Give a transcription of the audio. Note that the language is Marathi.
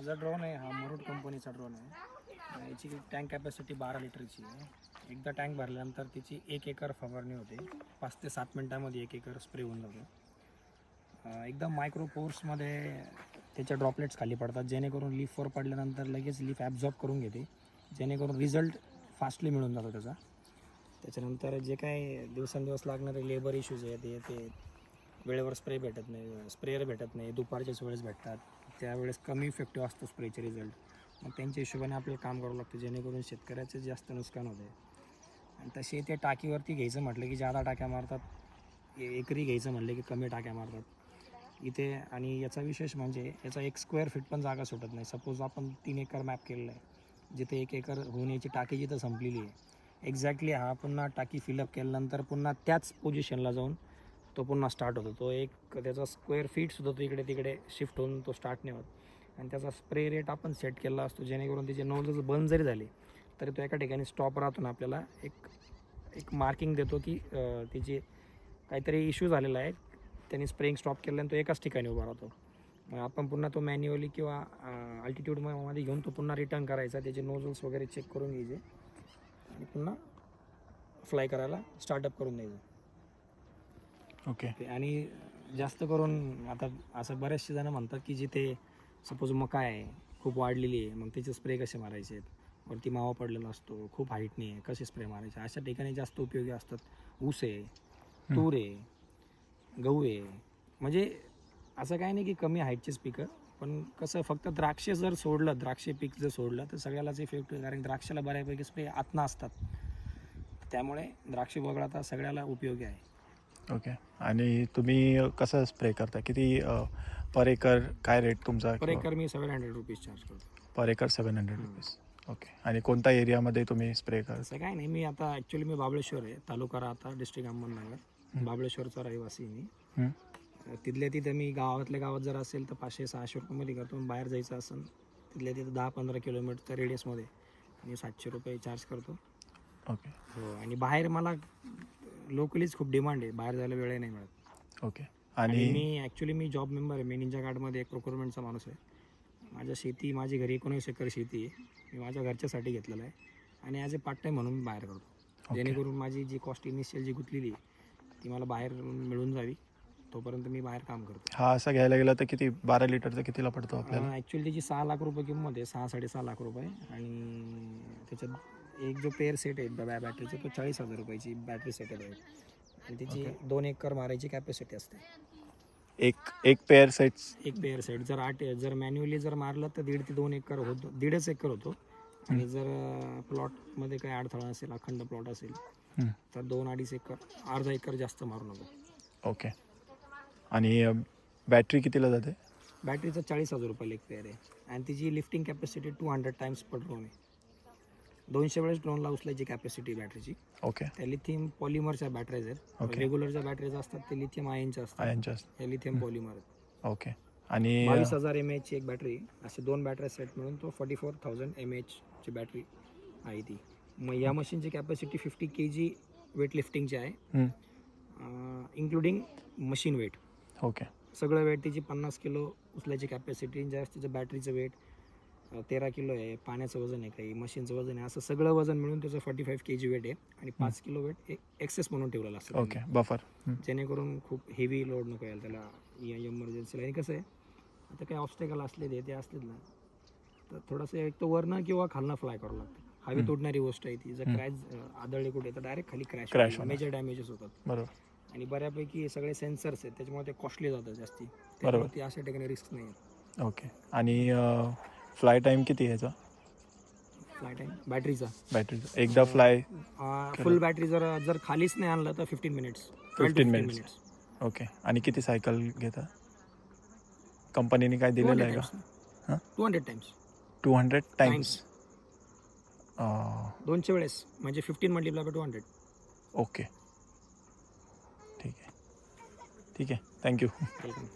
हा जो ड्रोन आहे. हा मरूड कंपनीचा ड्रोन आहे. याची टँक कॅपॅसिटी बारा लिटरची आहे. एकदा टँक भरल्यानंतर तिची एक एकर फवारणी होते. पाच ते सात मिनटामध्ये एक एकर स्प्रे होऊन जातो. एकदम मायक्रो पोर्समध्ये त्याच्या ड्रॉपलेट्स खाली पडतात. जेणेकरून लीफवर पडल्यानंतर लगेच लीफ ॲब्झॉर्ब करून घेते. जेणेकरून रिझल्ट फास्टली मिळून जातो त्याचा. त्याच्यानंतर जे काय दिवसेंदिवस लागणारे लेबर इश्यूज आहेत ते ते वेळेवर स्प्रे भेटत नाही स्प्रेयर भेटत नाही. दुपारच्याच वेळेस भेटतात. त्यावेळेस कमी इफेक्टिव्ह असतो स्प्रेचे रिझल्ट मग त्यांच्या हिशोबाने आपल्याला काम करावं लागतं जेणेकरून शेतकऱ्याचं जास्त नुकसान होते आणि तसे ते टाकीवरती घ्यायचं म्हटलं की जादा टाक्या मारतात एकरी घ्यायचं म्हटलं की कमी टाक्या मारतात. इथे आणि याचा विशेष म्हणजे याचा एक स्क्वेअर फीट पण जागा सुटत नाही. सपोज आपण तीन एकर मॅप केलेला आहे. जिथे एक एकर होऊन याची टाकी जिथं संपलेली आहे. एक्झॅक्टली हा पुन्हा टाकी फिलअप केल्यानंतर पुन्हा त्याच पोझिशनला जाऊन तो पुन्हा स्टार्ट होतो. तो एक त्याचा स्क्वेअर फीटसुद्धा तो इकडे तिकडे शिफ्ट होऊन तो स्टार्ट नाही होत. आणि त्याचा स्प्रे रेट आपण सेट केला असतो जेणेकरून त्याचे नोजल्स बंद जरी झाले तरी तो एका ठिकाणी स्टॉप राहतो ना आपल्याला एक एक मार्किंग देतो की तिचे काहीतरी इश्यू झालेला आहे. त्यांनी स्प्रेइंग स्टॉप केल्यानं तो एकाच ठिकाणी उभा राहतो. मग आपण पुन्हा तो मॅन्युअली किंवा अल्टिट्यूडमध्ये घेऊन तो पुन्हा रिटर्न करायचा. त्याचे नोजल्स वगैरे चेक करून घ्यायचे. आणि पुन्हा फ्लाय करायला स्टार्टअप करून द्यायचं. ओके. ते आणि जास्त करून आता असं बरेचसे जण म्हणतात की जिथे सपोज मका आहे खूप वाढलेली आहे मग त्याचे स्प्रे कसे मारायचे आहेत? वरती मावा पडलेला असतो खूप हाईटने आहे कसे स्प्रे मारायचे? अशा ठिकाणी जास्त उपयोगी असतात ऊस आहे तूर आहे गहू आहे. म्हणजे असं काय नाही की कमी हाईटचेच पिकं पण कसं फक्त द्राक्ष जर सोडलं द्राक्षे पीक जर सोडलं तर सगळ्यालाच इफेक्ट होईल कारण द्राक्षाला बऱ्यापैकी स्प्रे आतनं असतात. त्यामुळे द्राक्ष वगळता सगळ्याला उपयोगी आहे. ओके आणि तुम्ही कसं स्प्रे करता? किती अ, पर एकर काय रेट तुमचा? पर एकर मी सेवन हंड्रेड रुपीज चार्ज करतो. Per acre seven hundred. Rupees okay आणि कोणत्या एरियामध्ये तुम्ही स्प्रे करता? काय नाही. मी आता ॲक्च्युली मी बाबळेश्वर आहे. तालुका राहता डिस्ट्रिक्ट अहमदनगर. बाबळेश्वरचा रहिवासी आहे मी. हं. तिथल्या तिथे मी गावातल्या गावात जर असेल तर पाचशे सहाशे रुपयामध्ये करतो. पण बाहेर जायचं असेल तिथल्या तिथे दहा पंधरा किलोमीटरच्या रेडियसमध्ये मी सातशे रुपये चार्ज करतो. ओके हो. आणि बाहेर मला लोकलीच खूप डिमांड आहे. बाहेर जायला वेळ नाही मिळत. ओके. आणि आणि मी ॲक्च्युली मी जॉब मेंबर आहे. मी निंजा गार्डमध्ये एक प्रोक्युरमेंटचा माणूस आहे. माझ्या शेती माझी घरी एकोणीस एकर शेती आहे. मी माझ्या घरच्यासाठी घेतलेलं आहे. आणि ॲज अ पार्ट टाईम म्हणून मी बाहेर करतो. जेणेकरून माझी जी कॉस्ट इनिशियल जी गुंतलेली आहे ती मला बाहेर मिळून जावी. तोपर्यंत मी बाहेर काम करतो. हा असा घ्यायला गेला तर किती बारा लिटरचा कितीला पडतो आपल्याला? ॲक्च्युली त्याची सहा लाख रुपये किंमत आहे सहा साडेसहा लाख रुपये. आणि त्याच्यात एक जो पेअर सेट आहे बॅ बॅटरीचा तो चाळीस हजार रुपयाची बॅटरी सेट आहे आणि त्याची. दोन एकर मारायची कॅपॅसिटी असते. एक एक पेअर सेट्स एक पेअर सेट जर आठ जर मॅन्युअली जर मारलं तर दीड ते दोन एकर होतो दीडच एकर होतो. आणि जर प्लॉटमध्ये काही अडथळा असेल अखंड प्लॉट असेल. तर दोन अडीच एकर अर्धा एकर जास्त मारू नको. ओके आणि बॅटरी कितीला जाते? बॅटरीचं चाळीस हजार रुपयाला एक पेअर आहे. आणि तिची lifting capacity two hundred times per drone आहे. दोनशे वेळेस ड्रोनला उचलायची कॅपॅसिटी बॅटरीची ओके त्या लिथियम पॉलिमरच्या बॅटरीज आहेत. Okay. रेग्युलरच्या बॅटरीज असतात ते लिथियम आयनच्या असतात. आयनच्या हे लिथियम पॉलिमर आहेत. ओके आणि बावीस हजार एम एचची एक बॅटरी असे दोन बॅटरी सेट मिळून तो फोर्टी फोर थाउजंड एम एचची बॅटरी आहे ती. मग या मशीनची capacity fifty K G weight लिफ्टिंगची आहे. इन्क्लुडिंग मशीन वेट ओके सगळं वेट तिची पन्नास किलो उचलायची कॅपॅसिटी जास्त तिचं बॅटरीचं वेट तेरा किलो आहे पाण्याचं वजन आहे काही मशीनचं वजन आहे असं सगळं वजन मिळून त्याचं forty five K G weight आहे आणि पाच किलो वेट एक्सेस म्हणून ठेवलेलं असतं. ओके बफर जेणेकरून खूप हेवी लोड नको यायला त्याला इमर्जन्सीला आणि कसं आहे आता काही ऑब्स्टेकल असले ते ते असलेच ना तर थोडंसं एक तर वरनं किंवा खालनं फ्लाय करावं लागतं. हवी. तोडणारी गोष्ट आहे ती. जर. क्रॅश आदळले कुठे तर डायरेक्ट खाली क्रॅश. मेजर डॅमेजेस होतात. बरोबर. आणि बऱ्यापैकी सगळे सेन्सर्स आहेत त्याच्यामुळे ते कॉस्टली जातात जास्ती. त्यामुळे ती अशा ठिकाणी रिस्क नाही ओके आणि फ्लाय टाईम किती आहे याचा? फ्लाय टाईम बॅटरीचा. बॅटरीचा. एकदा फ्लाय फुल बॅटरी जर जर खालीच नाही आणलं तर फिफ्टीन मिनिट्स 15 minutes. ओके आणि किती सायकल घेता? कंपनीने काय दिलेलं आहे का? हां? Two hundred times two hundred times दोनशे वेळेस. म्हणजे fifteen multiply by two hundred okay ठीक आहे. ठीक आहे. Thank you welcome